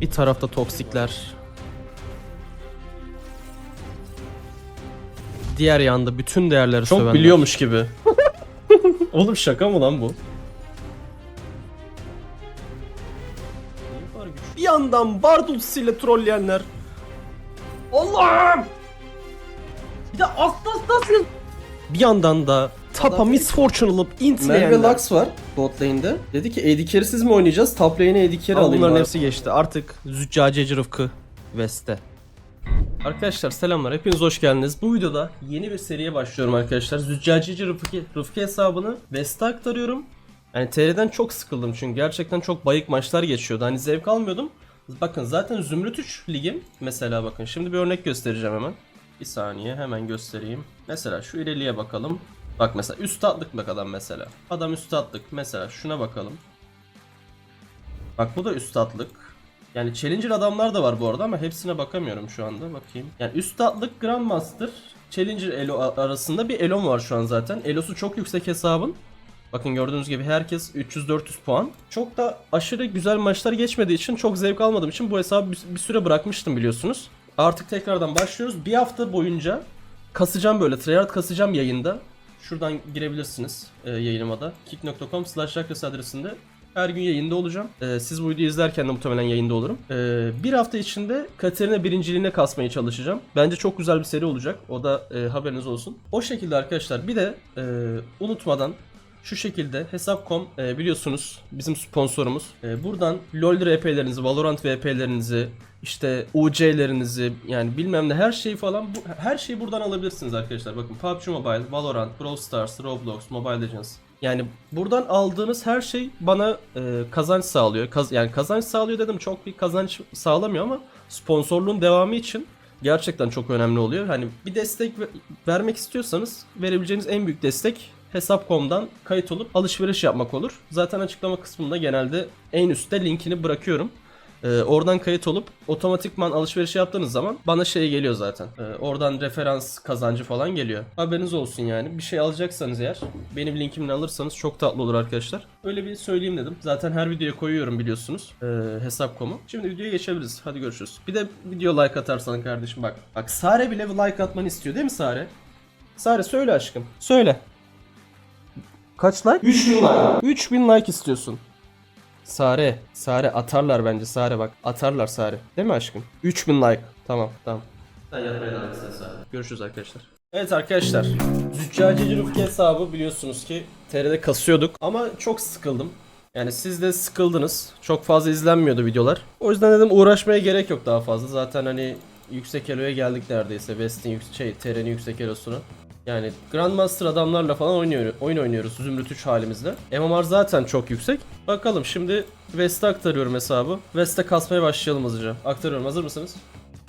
Bir tarafta toksikler. Diğer yanda bütün değerleri Çok sövenler. biliyormuş gibi. Oğlum şaka mı lan bu? Bir yandan Bard ultisiyle trolleyenler. Allah'ım! Bir de Atlas nasıl? Bir yandan da Tapa Misfortune alıp Merve intleyenler. Lux var bot lane'de. Dedi ki AD carry'siz mi oynayacağız? Top lane'e AD carry alayım bunların bari. hepsi geçti. Artık Züccaceci Rıfkı West'te. Arkadaşlar selamlar. Hepiniz hoş geldiniz. Bu videoda yeni bir seriye başlıyorum arkadaşlar. Züccaceci Rıfkı, Rıfkı hesabını West'e aktarıyorum. Yani TR'den çok sıkıldım çünkü gerçekten çok bayık maçlar geçiyordu. Hani zevk almıyordum. Bakın zaten Zümrüt 3 ligim. Mesela bakın şimdi bir örnek göstereceğim hemen. Bir saniye hemen göstereyim. Mesela şu ileriye bakalım. Bak mesela üst atlık bak adam mesela. Adam üst atlık. Mesela şuna bakalım. Bak bu da üst atlık. Yani Challenger adamlar da var bu arada ama hepsine bakamıyorum şu anda. Bakayım. Yani üst atlık Grandmaster, Challenger Elo arasında bir Elon var şu an zaten. Elo'su çok yüksek hesabın. Bakın gördüğünüz gibi herkes 300-400 puan. Çok da aşırı güzel maçlar geçmediği için çok zevk almadığım için bu hesabı bir süre bırakmıştım biliyorsunuz. Artık tekrardan başlıyoruz. Bir hafta boyunca kasacağım böyle tryhard kasacağım yayında. Şuradan girebilirsiniz e, yayınıma da. kick.com slash adresinde her gün yayında olacağım. E, siz bu videoyu izlerken de muhtemelen yayında olurum. E, bir hafta içinde Katerina birinciliğine kasmaya çalışacağım. Bence çok güzel bir seri olacak. O da e, haberiniz olsun. O şekilde arkadaşlar bir de e, unutmadan şu şekilde hesap.com e, biliyorsunuz bizim sponsorumuz. E, buradan LoL RP'lerinizi, Valorant VP'lerinizi, işte UC'lerinizi yani bilmem ne her şeyi falan bu, her şeyi buradan alabilirsiniz arkadaşlar. Bakın PUBG Mobile, Valorant, Brawl Stars, Roblox, Mobile Legends. Yani buradan aldığınız her şey bana e, kazanç sağlıyor. Kaz, yani kazanç sağlıyor dedim çok bir kazanç sağlamıyor ama sponsorluğun devamı için gerçekten çok önemli oluyor. Hani bir destek ve- vermek istiyorsanız verebileceğiniz en büyük destek Hesap.com'dan kayıt olup alışveriş yapmak olur. Zaten açıklama kısmında genelde en üstte linkini bırakıyorum. Ee, oradan kayıt olup otomatikman alışveriş yaptığınız zaman bana şey geliyor zaten. Ee, oradan referans kazancı falan geliyor. Haberiniz olsun yani. Bir şey alacaksanız eğer benim linkimle alırsanız çok tatlı olur arkadaşlar. Öyle bir söyleyeyim dedim. Zaten her videoya koyuyorum biliyorsunuz. Ee, hesap.com'u. Şimdi videoya geçebiliriz. Hadi görüşürüz. Bir de video like atarsan kardeşim bak. Bak Sare bile like atmanı istiyor değil mi Sare? Sare söyle aşkım. Söyle. Kaç like? 3000 like. 3000 like istiyorsun. Sare, Sare atarlar bence Sare bak. Atarlar Sare. Değil mi aşkım? 3000 like. Tamam, tamam. Sen yatmaya devam et sen Sare. Görüşürüz arkadaşlar. Evet arkadaşlar. Züccaceci Rıfkı hesabı biliyorsunuz ki TR'de kasıyorduk ama çok sıkıldım. Yani siz de sıkıldınız. Çok fazla izlenmiyordu videolar. O yüzden dedim uğraşmaya gerek yok daha fazla. Zaten hani yüksek eloya geldik neredeyse. West'in şey TR'nin yüksek elosuna. Yani Grandmaster adamlarla falan oynuyor, oyun oynuyoruz Zümrüt 3 halimizde. MMR zaten çok yüksek. Bakalım şimdi West'e aktarıyorum hesabı. West'e kasmaya başlayalım hızlıca. Aktarıyorum hazır mısınız?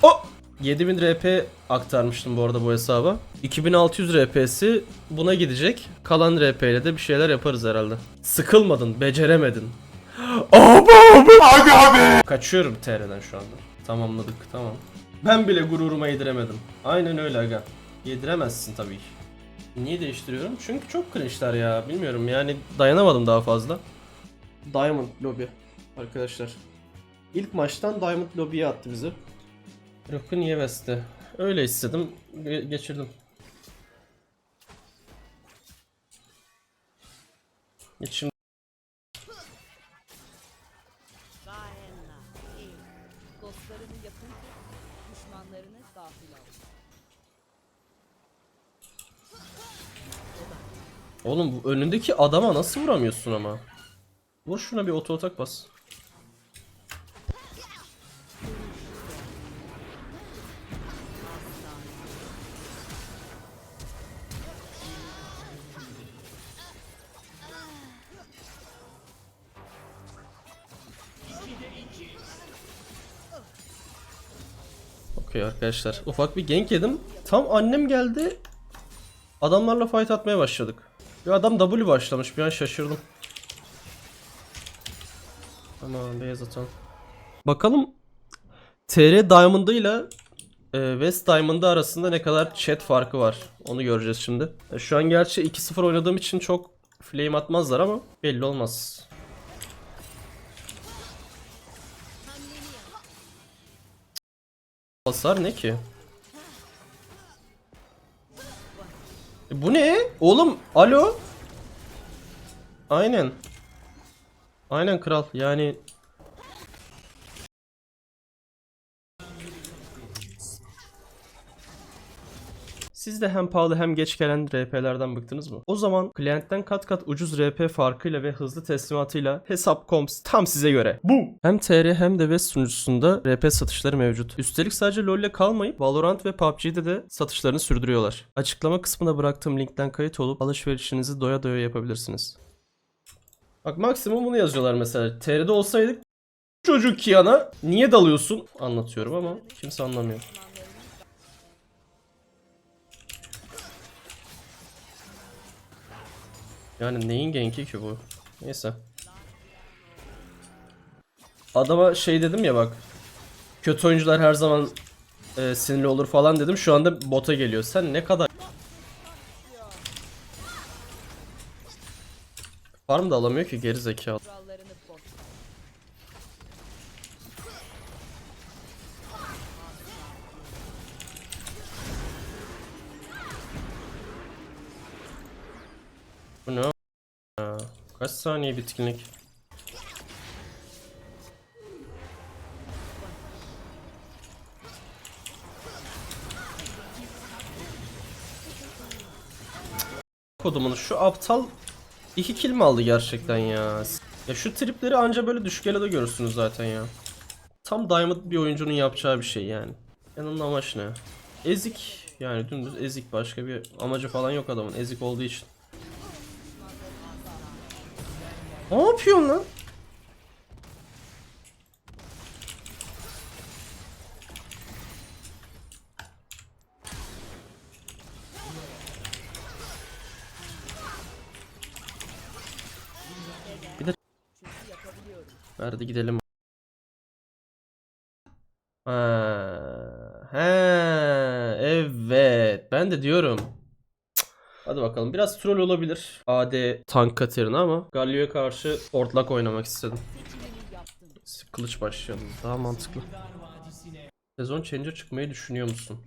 Oh! 7000 RP aktarmıştım bu arada bu hesaba. 2600 RP'si buna gidecek. Kalan RP ile de bir şeyler yaparız herhalde. Sıkılmadın, beceremedin. Abi abi abi abi. Kaçıyorum TR'den şu anda. Tamamladık tamam. Ben bile gururuma yediremedim. Aynen öyle aga. Yediremezsin tabii. Niye değiştiriyorum? Çünkü çok cringe'ler ya. Bilmiyorum yani dayanamadım daha fazla. Diamond Lobby arkadaşlar. İlk maçtan Diamond Lobby'ye attı bizi. Rıfkı niye West'te? Öyle istedim. ge- geçirdim. Geç Oğlum önündeki adama nasıl vuramıyorsun ama? Vur şuna bir oto atak bas. Okey arkadaşlar. Ufak bir gank yedim. Tam annem geldi. Adamlarla fight atmaya başladık. Bir adam W başlamış. Bir an şaşırdım. Aman beyaz atan. Bakalım TR Diamond'ı ile e, West Diamond'ı arasında ne kadar chat farkı var. Onu göreceğiz şimdi. E, Şu an gerçi 2-0 oynadığım için çok flame atmazlar ama belli olmaz. Hasar ne ki? Bu ne? Oğlum alo. Aynen. Aynen kral yani Siz de hem pahalı hem geç gelen RP'lerden bıktınız mı? O zaman klientten kat kat ucuz RP farkıyla ve hızlı teslimatıyla Hesap.coms tam size göre. Bu! Hem TR hem de West sunucusunda RP satışları mevcut. Üstelik sadece LoL ile kalmayıp Valorant ve PUBG'de de satışlarını sürdürüyorlar. Açıklama kısmına bıraktığım linkten kayıt olup alışverişinizi doya doya yapabilirsiniz. Bak maksimum bunu yazıyorlar mesela. TR'de olsaydık çocuk Kiana niye dalıyorsun? Anlatıyorum ama kimse anlamıyor. Yani neyin genki ki bu? Neyse. Adama şey dedim ya bak. Kötü oyuncular her zaman e, sinirli olur falan dedim. Şu anda bota geliyor. Sen ne kadar Farm da alamıyor ki geri zekalı. Kaç saniye bitkinlik? Kodumun şu aptal iki kill mi aldı gerçekten ya? Ya şu tripleri anca böyle düşük de görürsünüz zaten ya. Tam Diamond bir oyuncunun yapacağı bir şey yani. Yanının amaç ne? Ezik yani dümdüz ezik başka bir amacı falan yok adamın ezik olduğu için. Ne yapıyorsun lan? Bir de verdi gidelim. Ha, he, evet. Ben de diyorum. Hadi bakalım. Biraz troll olabilir. AD tank Katerina ama Galio'ya karşı ortlak oynamak istedim. Kılıç başlayalım. Daha mantıklı. Sezon Changer çıkmayı düşünüyor musun?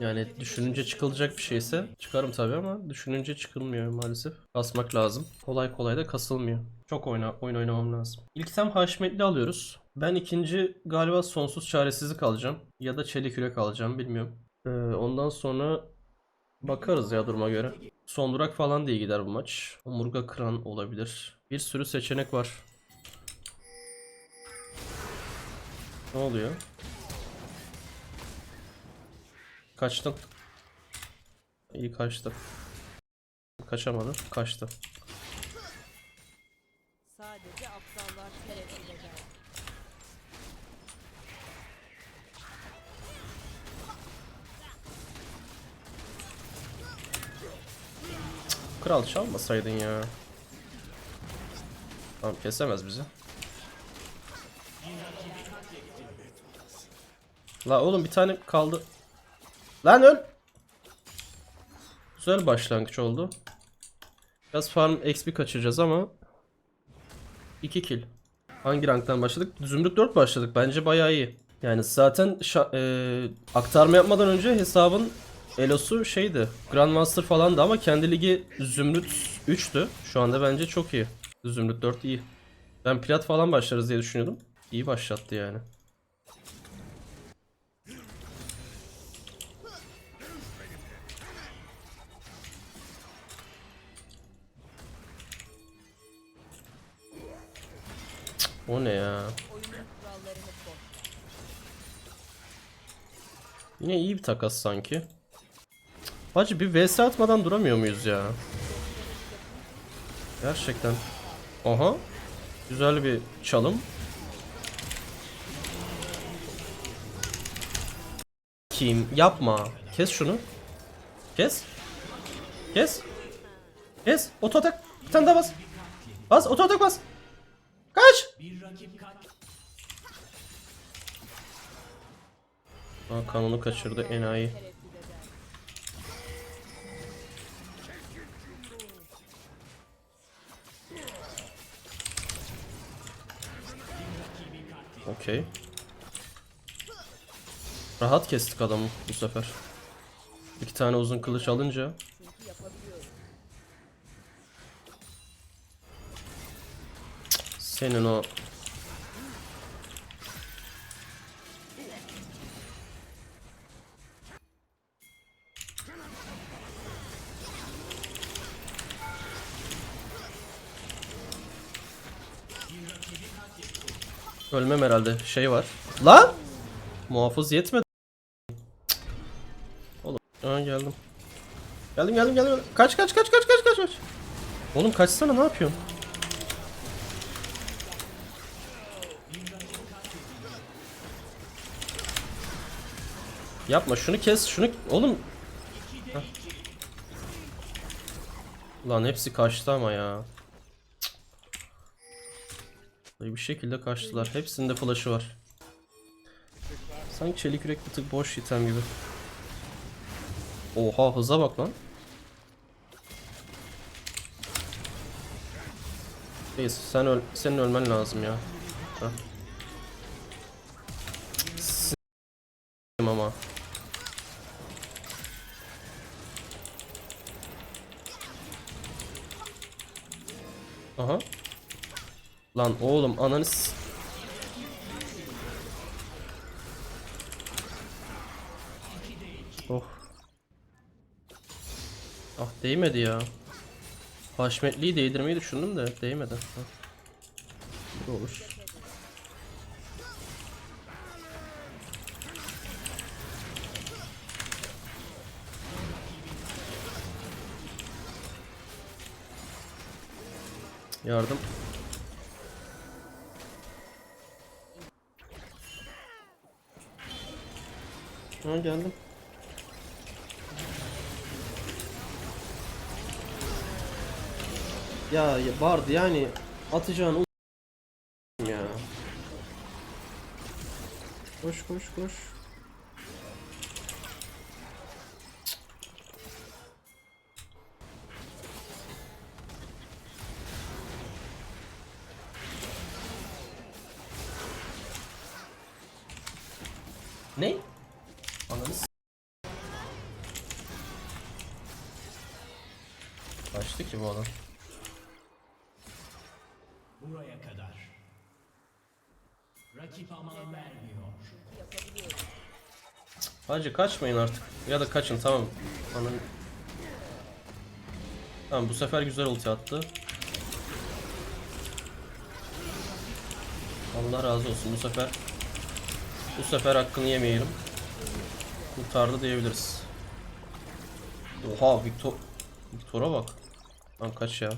Yani düşününce çıkılacak bir şeyse çıkarım tabii ama düşününce çıkılmıyor maalesef. Kasmak lazım. Kolay kolay da kasılmıyor. Çok oyna, oyun oynamam lazım. İlk tem haşmetli alıyoruz. Ben ikinci galiba sonsuz çaresizlik alacağım. Ya da çelik yürek alacağım bilmiyorum. Ee, ondan sonra bakarız ya duruma göre. Son durak falan diye gider bu maç. Omurga kıran olabilir. Bir sürü seçenek var. Ne oluyor? Kaçtın. İyi kaçtı. Kaçamadı. Kaçtı. Kral çalmasaydın ya. Tamam kesemez bizi. La oğlum bir tane kaldı. Lan öl. Güzel başlangıç oldu. Biraz farm XP kaçıracağız ama 2 kill. Hangi ranktan başladık? Zümrüt 4 başladık. Bence bayağı iyi. Yani zaten e, aktarma yapmadan önce hesabın Elosu şeydi. Grandmaster falandı ama kendi ligi Zümrüt 3'tü. Şu anda bence çok iyi. Zümrüt 4 iyi. Ben plat falan başlarız diye düşünüyordum. İyi başlattı yani. O ne ya? Yine iyi bir takas sanki. Hacı bir vs atmadan duramıyor muyuz ya? Gerçekten. Aha. Güzel bir çalım. Kim? Yapma. Kes şunu. Kes. Kes. Kes. Oto atak. Bir tane daha bas. Bas. Oto atak bas. Kaç. Aa, kanunu kaçırdı enayi. Okey. Rahat kestik adamı bu sefer. İki tane uzun kılıç alınca. Senin o Ölmem herhalde. Şey var. Lan! Muhafız yetmedi. Cık. Oğlum. Aa geldim. Geldim geldim geldim. Kaç kaç kaç kaç kaç kaç kaç. Oğlum kaçsana ne yapıyorsun? Yapma şunu kes şunu oğlum. Hah. Lan hepsi kaçtı ama ya. Cık. Bir şekilde kaçtılar. Hepsinde flash'ı var. Sanki çelik yürek bir tık boş item gibi. Oha hıza bak lan. Neyse sen öl senin ölmen lazım ya. Heh. Lan oğlum ananı s- Oh. Ah değmedi ya. Haşmetliyi değdirmeyi düşündüm de değmedi. Da olur. Yardım. Ha geldim. Ya, vardı yani atacağın u- ya. Koş koş koş. Kaçtı ki bu adam? Buraya kadar. Rakip aman vermiyor. Hacı kaçmayın artık. Ya da kaçın tamam. Ananı... Tamam bu sefer güzel ulti attı. Allah razı olsun bu sefer. Bu sefer hakkını yemeyelim. Kurtardı diyebiliriz. Oha Victor Victor'a bak. Lan kaç ya.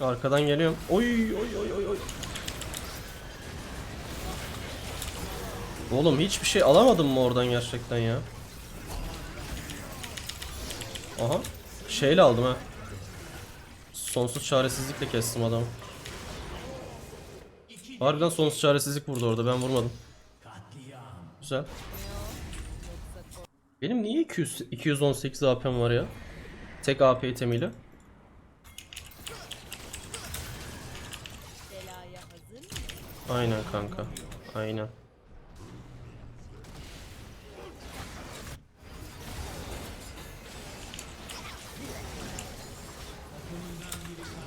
Arkadan geliyorum. Oy oy oy oy oy. Oğlum hiçbir şey alamadım mı oradan gerçekten ya? Aha. Şeyle aldım ha. Sonsuz çaresizlikle kestim adamı. Harbiden sonsuz çaresizlik vurdu orada ben vurmadım. Güzel. Benim niye 200, 218 AP'm var ya? Tek AP itemiyle. Aynen kanka. Aynen.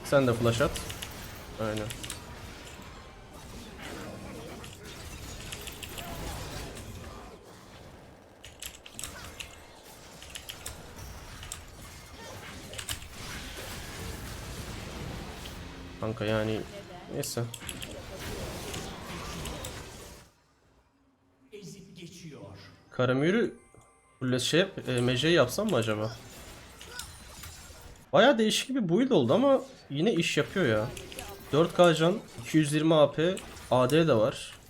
Sen de flash at. Aynen. Kanka yani neyse. Karamür'ü şey e, Mece'yi yapsam mı acaba? Baya değişik bir build oldu ama yine iş yapıyor ya. 4K can, 220 AP, AD de var.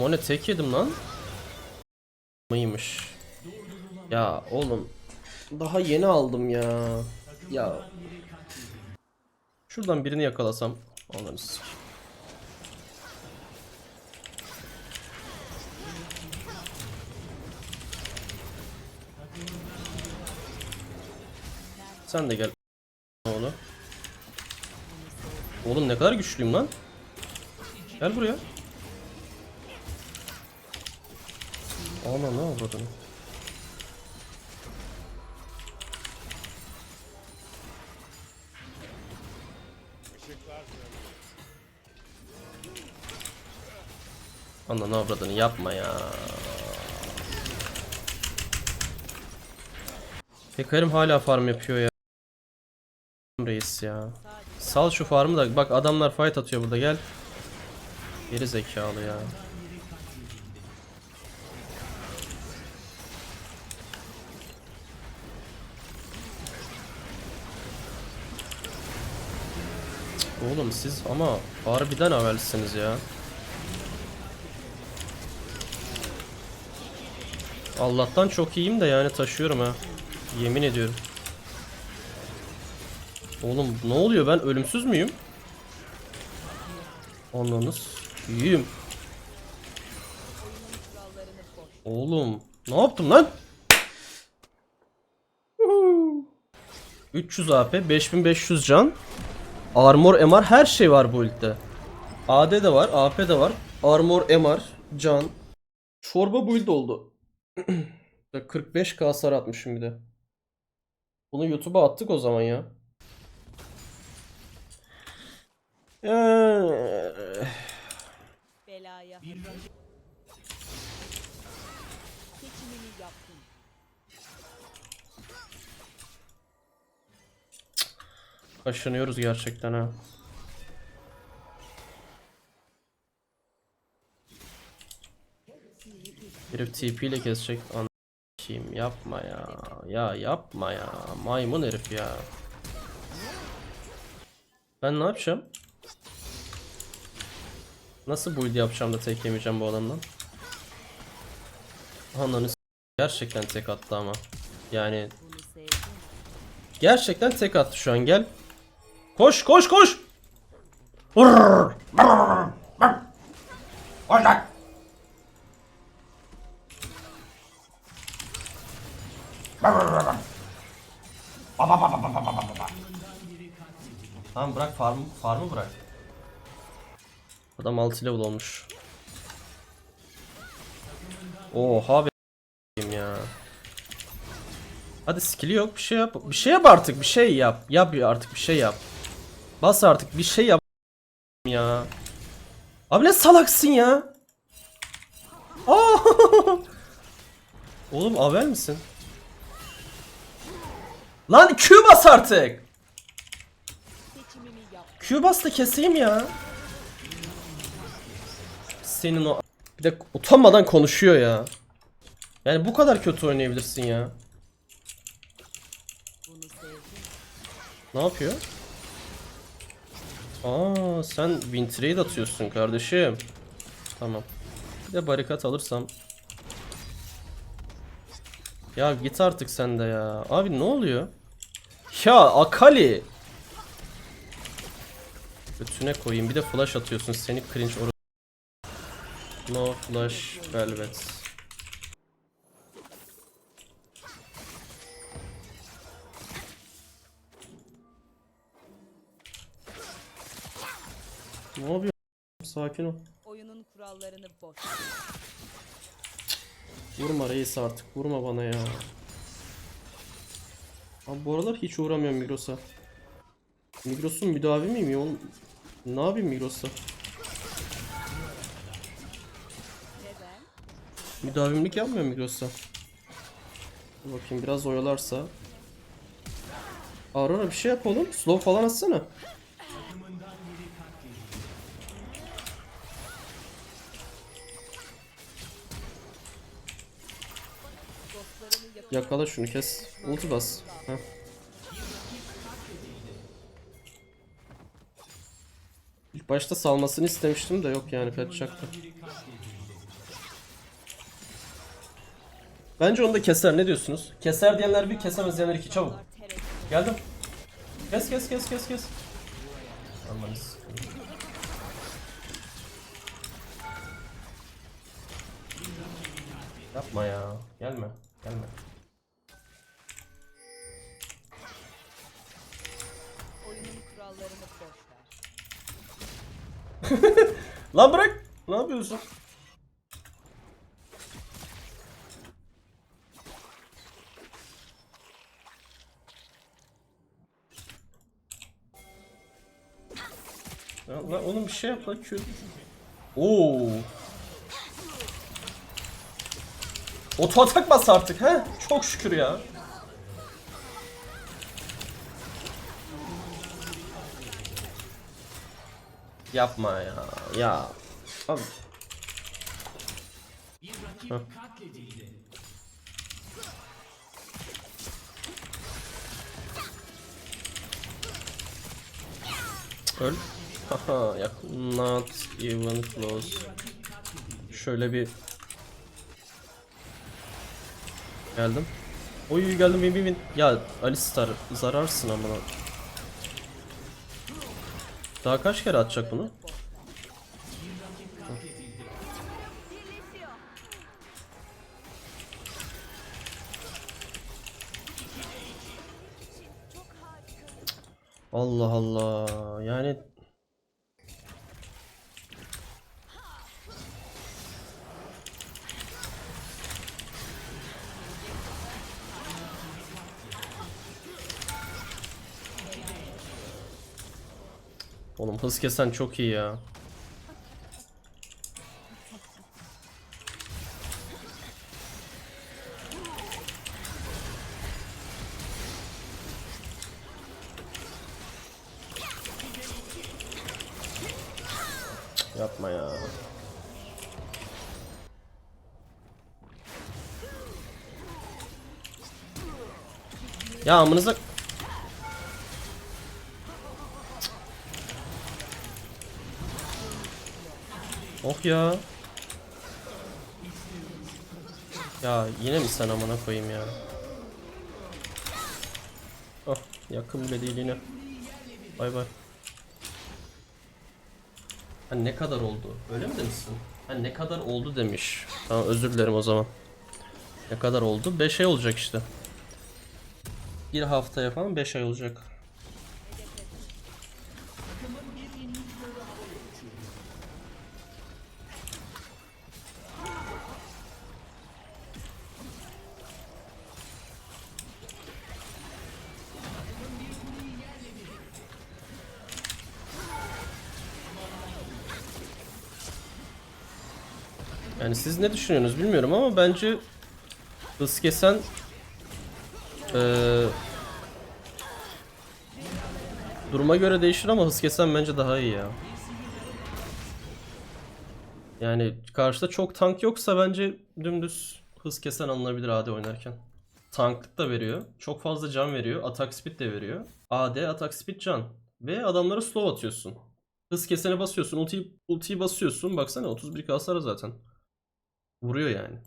O ne tek yedim lan? Mıymış? Ya oğlum daha yeni aldım ya. Ya. Şuradan birini yakalasam. Ananı. Sen de gel. Oğlum. Oğlum ne kadar güçlüyüm lan. Gel buraya. Ana ne avradın? Ana ne avradını yapma ya. Hekarim hala farm yapıyor ya. Reis ya. Sal şu farmı da bak adamlar fight atıyor burada gel. Geri zekalı ya. Oğlum siz ama harbiden evvelsiniz ya. Allah'tan çok iyiyim de yani taşıyorum ha. Yemin ediyorum. Oğlum ne oluyor ben ölümsüz müyüm? Ananız iyiyim. Oğlum ne yaptım lan? 300 AP, 5500 can. Armor, MR her şey var bu ultide. AD de var, AP de var. Armor, MR, can. Çorba build oldu. 45k hasar atmışım bir de. Bunu YouTube'a attık o zaman ya. Belaya Kaşınıyoruz gerçekten ha. Herif TP ile kesecek. Kim yapma ya. Ya yapma ya. Maymun herif ya. Ben ne yapacağım? Nasıl build yapacağım da tek yemeyeceğim bu adamdan? Ananı gerçekten tek attı ama. Yani. Gerçekten tek attı şu an gel. Koş koş koş. Vurr. Koş lan. Tamam bırak farm farmı bırak. Adam 6 level olmuş. Oha be ya. Hadi skill'i yok bir şey yap. Bir şey yap artık bir şey yap. Yap ya artık bir şey yap. Bas artık bir şey yap ya. Abi ne salaksın ya. Aa! Oğlum avel misin? Lan Q bas artık. Q bas da keseyim ya. Senin o bir de utanmadan konuşuyor ya. Yani bu kadar kötü oynayabilirsin ya. Ne yapıyor? Aa sen win trade atıyorsun kardeşim. Tamam. Bir de barikat alırsam. Ya git artık sen de ya. Abi ne oluyor? Ya Akali. Götüne koyayım. Bir de flash atıyorsun. Seni cringe or No flash velvet. Ne yapıyor? Sakin ol. Oyunun kurallarını boş. Vurma reis artık. Vurma bana ya. Abi bu aralar hiç uğramıyorum Migros'a. Migros'un müdavi miyim ya? Oğlum, Ne yapayım Migros'ta? Müdavimlik yapmıyor Migros'ta. Bakayım biraz oyalarsa. Aurora bir şey yap oğlum. Slow falan atsana. Yakala şunu kes. Ulti bas. Heh. İlk başta salmasını istemiştim de yok yani kaçacaktı. Bence onu da keser ne diyorsunuz? Keser diyenler bir kesemez diyenler iki çabuk. Geldim. Kes kes kes kes kes. Amanız. Yapma ya. Gelme. Gelme. Lan bırak. Ne yapıyorsun? Ya lan oğlum bir şey yap lan Q. Oo. Oto atak bas artık he? Çok şükür ya. Yapma ya. Ya. Abi. Katledildi. Öl. Haha. Not even close. Şöyle bir Geldim. Oy geldim win win win. Ya Alistar zararsın amına. Daha kaç kere atacak bunu? Oğlum hız kesen çok iyi ya. Yapma ya. Ya amınıza Ya. Ya yine mi sen amına koyayım ya? Oh yakın bile değil yine. Bay bay. Ha ne kadar oldu? Öyle mi demişsin? Ha ne kadar oldu demiş. Tamam özür dilerim o zaman. Ne kadar oldu? 5 ay olacak işte. Bir haftaya falan 5 ay olacak. Siz ne düşünüyorsunuz bilmiyorum ama bence hız kesen eee, duruma göre değişir ama hız kesen bence daha iyi ya. Yani karşıda çok tank yoksa bence dümdüz hız kesen alınabilir AD oynarken. Tanklık da veriyor. Çok fazla can veriyor. Atak speed de veriyor. AD, atak speed, can. Ve adamlara slow atıyorsun. Hız kesene basıyorsun. Ultiyi, ultiyi basıyorsun. Baksana 31 hasar zaten. Vuruyor yani.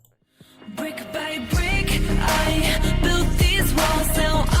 Brick by brick, I built these walls, now